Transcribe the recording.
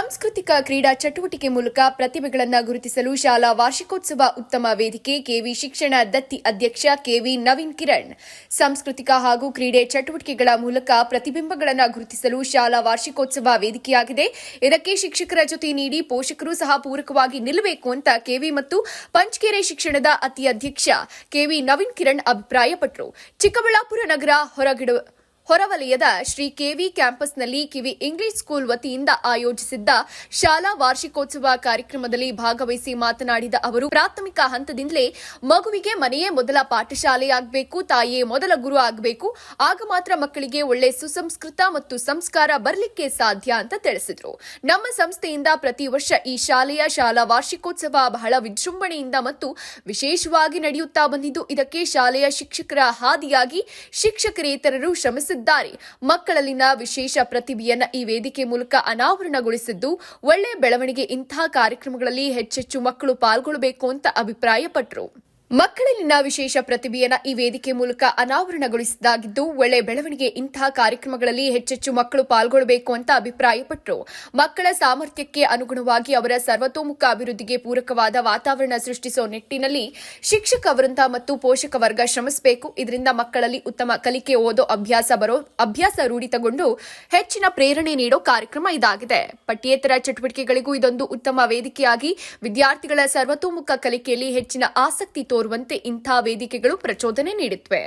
ಸಾಂಸ್ಕೃತಿಕ ಕ್ರೀಡಾ ಚಟುವಟಿಕೆ ಮೂಲಕ ಪ್ರತಿಭೆಗಳನ್ನು ಗುರುತಿಸಲು ಶಾಲಾ ವಾರ್ಷಿಕೋತ್ಸವ ಉತ್ತಮ ವೇದಿಕೆ, ಕೆವಿ ಶಿಕ್ಷಣ ದತ್ತಿ ಅಧ್ಯಕ್ಷ, ಕೆವಿ ನವೀನ್ ಕಿರಣ್. ಸಾಂಸ್ಕೃತಿಕ ಹಾಗೂ ಕ್ರೀಡೆ ಚಟುವಟಿಕೆಗಳ ಮೂಲಕ ಪ್ರತಿಬಿಂಬಗಳನ್ನು ಗುರುತಿಸಲು ಶಾಲಾ ವಾರ್ಷಿಕೋತ್ಸವ ವೇದಿಕೆಯಾಗಿದೆ. ಇದಕ್ಕೆ ಶಿಕ್ಷಕರ ಜೊತೆ ನೀಡಿ ಪೋಷಕರು ಸಹ ಪೂರಕವಾಗಿ ನಿಲ್ಲಬೇಕು ಅಂತ ಕೆವಿ ಮತ್ತು ಪಂಚಕೆರೆ ಶಿಕ್ಷಣದ ಅತಿ ಅಧ್ಯಕ್ಷ, ಕೆವಿ ನವೀನ್ ಕಿರಣ್ ಅಭಿಪ್ರಾಯಪಟ್ಟರು ಚಿಕ್ಕಬಳ್ಳಾಪುರ ನಗರ ಹೊರಗಿಡುವ ಹೊರವಲಯದ ಶ್ರೀ ಕೆವಿ ಕ್ಯಾಂಪಸ್ನಲ್ಲಿ ಕಿವಿ ಇಂಗ್ಲಿಷ್ ಸ್ಕೂಲ್ ವತಿಯಿಂದ ಆಯೋಜಿಸಿದ್ದ ಶಾಲಾ ವಾರ್ಷಿಕೋತ್ಸವ ಕಾರ್ಯಕ್ರಮದಲ್ಲಿ ಭಾಗವಹಿಸಿ ಮಾತನಾಡಿದ ಅವರು, ಪ್ರಾಥಮಿಕ ಹಂತದಿಂದಲೇ ಮಗುವಿಗೆ ಮನೆಯೇ ಮೊದಲ ಪಾಠಶಾಲೆಯಾಗಬೇಕು ತಾಯಿಯೇ ಮೊದಲ ಗುರು ಆಗಬೇಕು, ಆಗ ಮಾತ್ರ ಮಕ್ಕಳಿಗೆ ಒಳ್ಳೆ ಸುಸಂಸ್ಕೃತ ಮತ್ತು ಸಂಸ್ಕಾರ ಬರಲಿಕ್ಕೆ ಸಾಧ್ಯ ಅಂತ ತಿಳಿಸಿದರು. ನಮ್ಮ ಸಂಸ್ಥೆಯಿಂದ ಪ್ರತಿ ವರ್ಷ ಈ ಶಾಲೆಯ ಶಾಲಾ ವಾರ್ಷಿಕೋತ್ಸವ ಬಹಳ ವಿಜೃಂಭಣೆಯಿಂದ ಮತ್ತು ವಿಶೇಷವಾಗಿ ನಡೆಯುತ್ತಾ ಬಂದಿದ್ದು, ಇದಕ್ಕೆ ಶಾಲೆಯ ಶಿಕ್ಷಕರ ಹಾದಿಯಾಗಿ ಶಿಕ್ಷಕರೇತರರು ಶ್ರಮಿಸಿದ್ದಾರೆ. ಮಕ್ಕಳಲ್ಲಿನ ವಿಶೇಷ ಪ್ರತಿಭೆಯನ್ನ ಈ ವೇದಿಕೆ ಮೂಲಕ ಅನಾವರಣಗೊಳಿಸಿದ್ದು, ಒಳ್ಳೆ ಬೆಳವಣಿಗೆ ಇಂತಹ ಕಾರ್ಯಕ್ರಮಗಳಲ್ಲಿ ಹೆಚ್ಚೆಚ್ಚು ಮಕ್ಕಳು ಪಾಲ್ಗೊಳ್ಳಬೇಕು ಅಂತ ಅಭಿಪ್ರಾಯಪಟ್ಟರು ಮಕ್ಕಳಲ್ಲಿನ ವಿಶೇಷ ಪ್ರತಿಭೆಯನ್ನು ಈ ವೇದಿಕೆ ಮೂಲಕ ಅನಾವರಣಗೊಳಿಸಿದ್ದಾಗಿದ್ದು, ಒಳ್ಳೆ ಬೆಳವಣಿಗೆ ಇಂತಹ ಕಾರ್ಯಕ್ರಮಗಳಲ್ಲಿ ಹೆಚ್ಚೆಚ್ಚು ಮಕ್ಕಳು ಪಾಲ್ಗೊಳ್ಳಬೇಕು ಅಂತ ಅಭಿಪ್ರಾಯಪಟ್ಟರು ಮಕ್ಕಳ ಸಾಮರ್ಥ್ಯಕ್ಕೆ ಅನುಗುಣವಾಗಿ ಅವರ ಸರ್ವತೋಮುಖ ಅಭಿವೃದ್ಧಿಗೆ ಪೂರಕವಾದ ವಾತಾವರಣ ಸೃಷ್ಟಿಸುವ ನಿಟ್ಟಿನಲ್ಲಿ ಶಿಕ್ಷಕ ವೃಂದ ಮತ್ತು ಪೋಷಕ ವರ್ಗ ಶ್ರಮಿಸಬೇಕು. ಇದರಿಂದ ಮಕ್ಕಳಲ್ಲಿ ಉತ್ತಮ ಕಲಿಕೆ, ಓದೋ ಅಭ್ಯಾಸ ಬರೋ, ಅಭ್ಯಾಸ ರೂಢಿತಗೊಂಡು ಹೆಚ್ಚಿನ ಪ್ರೇರಣೆ ನೀಡೋ ಕಾರ್ಯಕ್ರಮ ಇದಾಗಿದೆ. ಪಠ್ಯೇತರ ಚಟುವಟಿಕೆಗಳಿಗೂ ಇದೊಂದು ಉತ್ತಮ ವೇದಿಕೆಯಾಗಿ ವಿದ್ಯಾರ್ಥಿಗಳ ಸರ್ವತೋಮುಖ ಕಲಿಕೆಯಲ್ಲಿ ಹೆಚ್ಚಿನ ಆಸಕ್ತಿ ತೋರುವಂತೆ ಇಂಥ ವೇದಿಕೆಗಳು ಪ್ರಚೋದನೆ ನೀಡುತ್ತವೆ